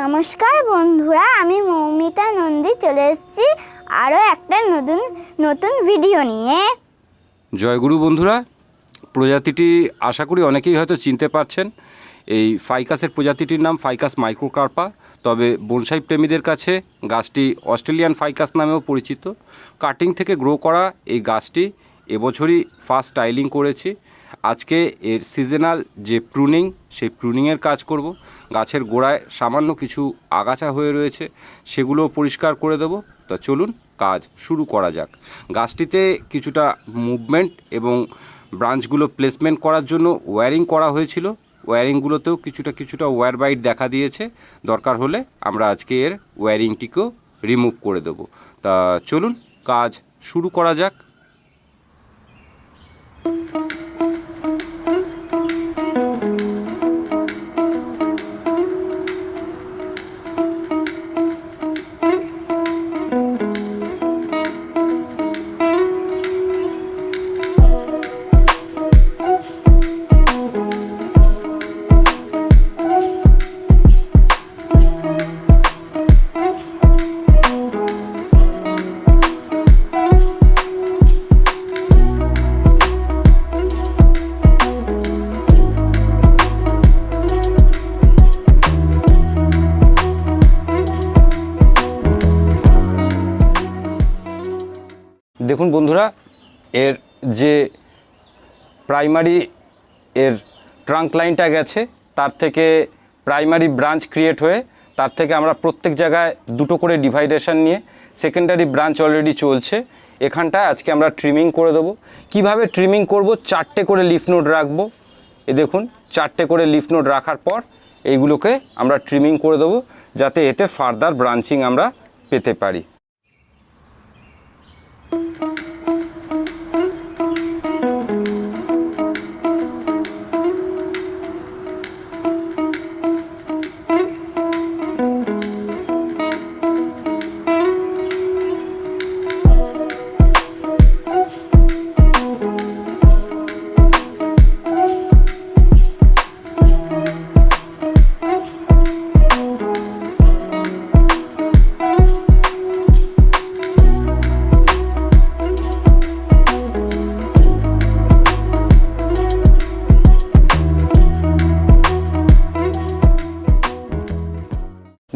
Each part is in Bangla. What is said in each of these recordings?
নমস্কার বন্ধুরা, আমি মৌমিতা নন্দী। চলে এসেছি আরও একটা নতুন নতুন ভিডিও নিয়ে। জয়গুরু বন্ধুরা। প্রজাতিটি আশা করি অনেকেই হয়তো চিনতে পারছেন, এই ফাইকাসের প্রজাতিটির নাম ফাইকাস মাইক্রোকার্পা। তবে বনসাই প্রেমীদের কাছে গাছটি অস্ট্রেলিয়ান ফাইকাস নামেও পরিচিত। কাটিং থেকে গ্রো করা এই গাছটি এবছরই ফার্স্ট স্টাইলিং করেছি। আজকে এর সিজনাল যে প্রুনিং সেই প্রুনিংয়ের কাজ করব। গাছের গোড়ায় সামান্য কিছু আগাছা হয়ে রয়েছে সেগুলো পরিষ্কার করে দেব। তা চলুন কাজ শুরু করা যাক। গাছটিতে কিছুটা মুভমেন্ট এবং ব্রাঞ্চগুলো প্লেসমেন্ট করার জন্য ওয়্যারিং করা হয়েছিল। ওয়্যারিংগুলোতেও কিছুটা কিছুটা ওয়্যার বাইট দেখা দিয়েছে। দরকার হলে আমরা আজকে এর ওয়্যারিংটিকেও রিমুভ করে দেব। তা চলুন কাজ শুরু করা যাক। দেখুন বন্ধুরা, এর যে প্রাইমারি এর ট্রাঙ্ক লাইনটা গেছে, তার থেকে প্রাইমারি ব্রাঞ্চ ক্রিয়েট হয়ে, তার থেকে আমরা প্রত্যেক জায়গায় দুটো করে ডিভাইডেশন নিয়ে সেকেন্ডারি ব্রাঞ্চ অলরেডি চলছে। এখানটায় আজকে আমরা ট্রিমিং করে দেবো। কীভাবে ট্রিমিং করব? চারটে করে লিফ নোট রাখব। এ দেখুন, চারটে করে লিফ নোট রাখার পর এইগুলোকে আমরা ট্রিমিং করে দেবো, যাতে এতে ফার্দার ব্রাঞ্চিং আমরা পেতে পারি।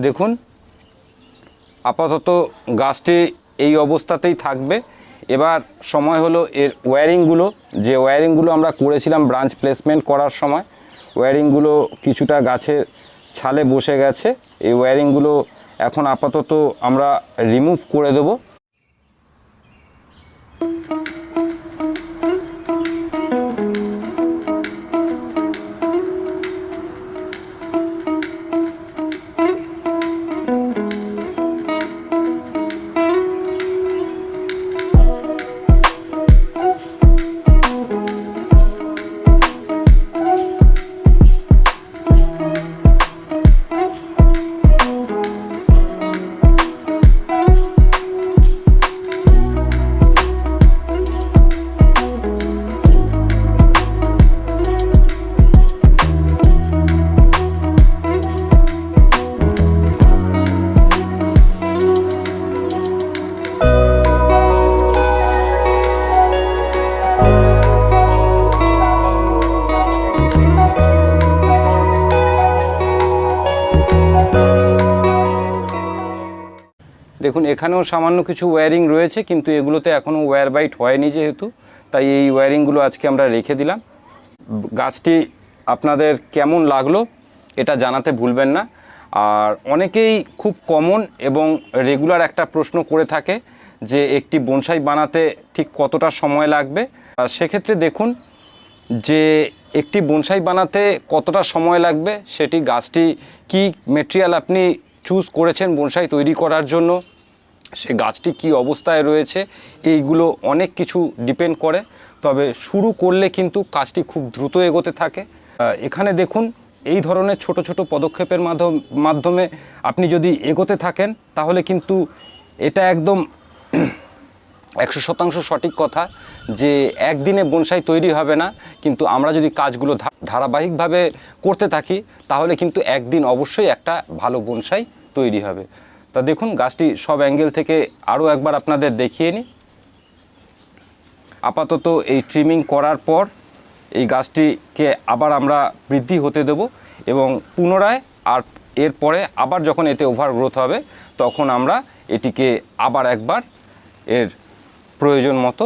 দেখুন, আপাতত গাছটি এই অবস্থাতেই থাকবে। এবার সময় হলো এর ওয়্যারিংগুলো যে ওয়্যারিংগুলো আমরা করেছিলাম ব্রাঞ্চ প্লেসমেন্ট করার সময় ওয়্যারিংগুলো কিছুটা গাছের ছালে বসে গেছে। এই ওয়্যারিংগুলো এখন আপাতত আমরা রিমুভ করে দেবো। দেখুন, এখানেও সামান্য কিছু ওয়্যারিং রয়েছে, কিন্তু এগুলোতে এখনও ওয়্যার বাইট হয়নি যেহেতু, তাই এই ওয়্যারিংগুলো আজকে আমরা রেখে দিলাম। গাছটি আপনাদের কেমন লাগল, এটা জানাতে ভুলবেন না। আর অনেকেই খুব কমন এবং রেগুলার একটা প্রশ্ন করে থাকে যে, একটি বনসাই বানাতে ঠিক কতটা সময় লাগবে? আর সেক্ষেত্রে দেখুন যে, একটি বনসাই বানাতে কতটা সময় লাগবে, সেটি গাছটি কি মেটেরিয়াল আপনি চুজ করেছেন বনসাই তৈরি করার জন্য? সে গাছটি কি অবস্থায় রয়েছে, এইগুলো অনেক কিছু ডিপেন্ড করে। তবে শুরু করলে কিন্তু কাজটি খুব দ্রুত এগোতে থাকে। এখানে দেখুন, এই ধরনের ছোট ছোট পদক্ষেপের মাধ্যম আপনি যদি এগোতে থাকেন, তাহলে কিন্তু এটা একদম একশো শতাংশ সঠিক কথা যে একদিনে বনসাই তৈরি হবে না, কিন্তু আমরা যদি কাজগুলো ধারাবাহিকভাবে করতে থাকি, তাহলে কিন্তু একদিন অবশ্যই একটা ভালো বনসাই তৈরি হবে। তা দেখুন, গাছটি সব অ্যাঙ্গেল থেকে আরও একবার আপনাদের দেখিয়ে নিই আপাতত এই ট্রিমিং করার পর এই গাছটিকে আবার আমরা বৃদ্ধি হতে দেব এবং পুনরায় আর এরপরে আবার যখন এতে ওভার গ্রোথ হবে, তখন আমরা এটিকে আবার একবার এর প্রয়োজন মতো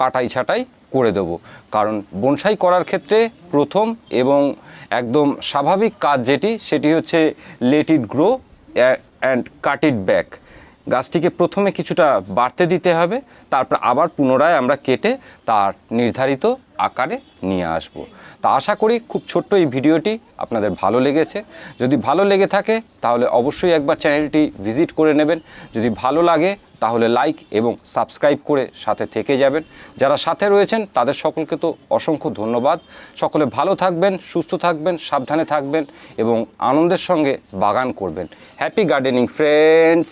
কাটাই ছাটাই করে দেব। কারণ বনসাই করার ক্ষেত্রে প্রথম এবং একদম স্বাভাবিক কাজ যেটি, সেটি হচ্ছে let it grow and cut it back গাছটিকে প্রথমে কিছুটা বাড়তে দিতে হবে, তারপর আবার পুনরায় আমরা কেটে তার নির্ধারিত আকারে নিয়ে আসব। তা আশা করি খুব ছোট্ট এই ভিডিওটি আপনাদের ভালো লেগেছে। যদি ভালো লেগে থাকে, তাহলে অবশ্যই একবার চ্যানেলটি ভিজিট করে নেবেন। যদি ভালো লাগে, তাহলে লাইক এবং সাবস্ক্রাইব করে সাথে থেকে যাবেন। যারা সাথে রয়েছেন, তাদের সকলকে তো অসংখ্য ধন্যবাদ। সকলে ভালো থাকবেন, সুস্থ থাকবেন, সাবধানে থাকবেন এবং আনন্দের সঙ্গে বাগান করবেন। Happy gardening friends